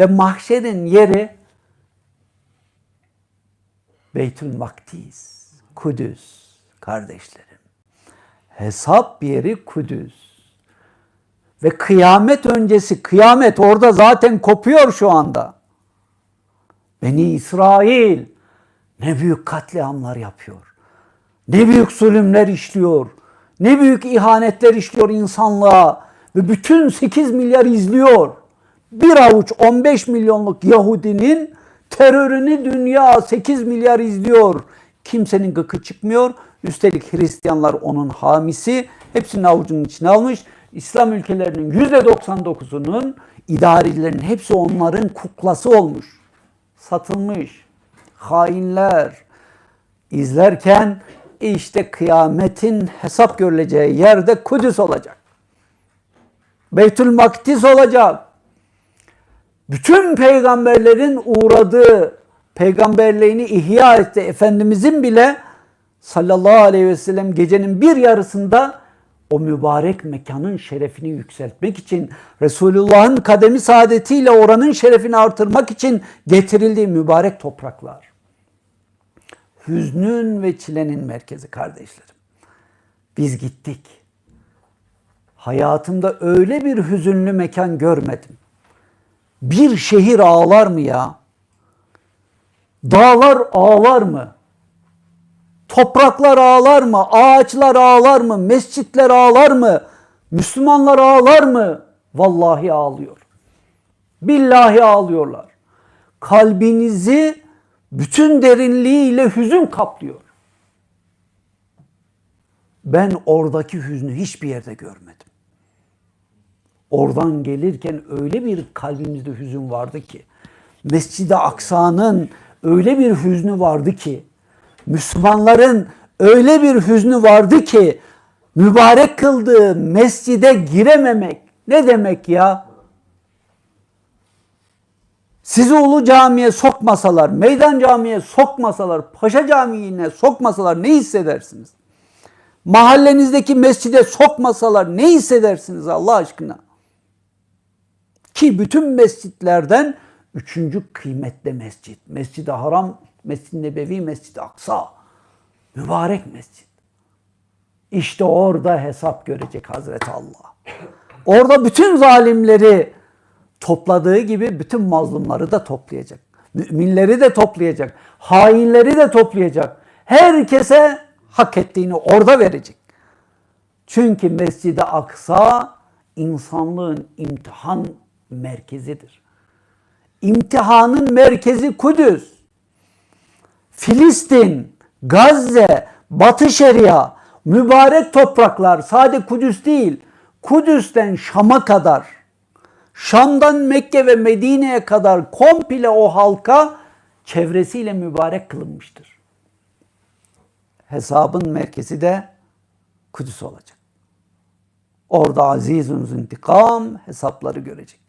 Ve mahşerin yeri Beytül Makdis, Kudüs kardeşlerim. Hesap yeri Kudüs. Ve kıyamet öncesi, kıyamet orada zaten kopuyor şu anda. Beni İsrail ne büyük katliamlar yapıyor. Ne büyük zulümler işliyor. Ne büyük ihanetler işliyor insanlığa. Ve bütün 8 milyar izliyor. Bir avuç 15 milyonluk Yahudinin terörünü dünya 8 milyar izliyor. Kimsenin gıkı çıkmıyor. Üstelik Hristiyanlar onun hamisi. Hepsini avucunun içine almış. İslam ülkelerinin %99'unun idarecilerin hepsi onların kuklası olmuş. Satılmış. Hainler. izlerken işte kıyametin hesap görüleceği yerde Kudüs olacak. Beytül Makdis olacak. Bütün peygamberlerin uğradığı peygamberliğini ihya etti. Efendimizin bile sallallahu aleyhi ve sellem gecenin bir yarısında o mübarek mekanın şerefini yükseltmek için Resulullah'ın kademi saadetiyle oranın şerefini artırmak için getirildiği mübarek topraklar. Hüznün ve çilenin merkezi kardeşlerim. Biz gittik. Hayatımda öyle bir hüzünlü mekan görmedim. Bir şehir ağlar mı ya? Dağlar ağlar mı? Topraklar ağlar mı? Ağaçlar ağlar mı? Mescitler ağlar mı? Müslümanlar ağlar mı? Vallahi ağlıyor. Billahi ağlıyorlar. Kalbinizi bütün derinliğiyle hüzün kaplıyor. Ben oradaki hüznü hiçbir yerde görmedim. Oradan gelirken öyle bir kalbimizde hüzün vardı ki, Mescid-i Aksa'nın öyle bir hüznü vardı ki, Müslümanların öyle bir hüznü vardı ki, mübarek kıldığı mescide girememek ne demek ya? Sizi Ulu Cami'ye sokmasalar, Meydan Cami'ye sokmasalar, Paşa Camii'ne sokmasalar ne hissedersiniz? Mahallenizdeki mescide sokmasalar ne hissedersiniz Allah aşkına? Ki bütün mescitlerden üçüncü kıymetli mescit. Mescid-i Haram, Mescid-i Nebevi, Mescid-i Aksa. Mübarek mescit. İşte orada hesap görecek Hazreti Allah. Orada bütün zalimleri topladığı gibi bütün mazlumları da toplayacak. Müminleri de toplayacak. Hainleri de toplayacak. Herkese hak ettiğini orada verecek. Çünkü Mescid-i Aksa insanlığın imtihan merkezidir. İmtihanın merkezi Kudüs. Filistin, Gazze, Batı Şeria, mübarek topraklar sadece Kudüs değil, Kudüs'ten Şam'a kadar, Şam'dan Mekke ve Medine'ye kadar komple o halka çevresiyle mübarek kılınmıştır. Hesabın merkezi de Kudüs olacak. Orada azizun intikam hesapları görecek.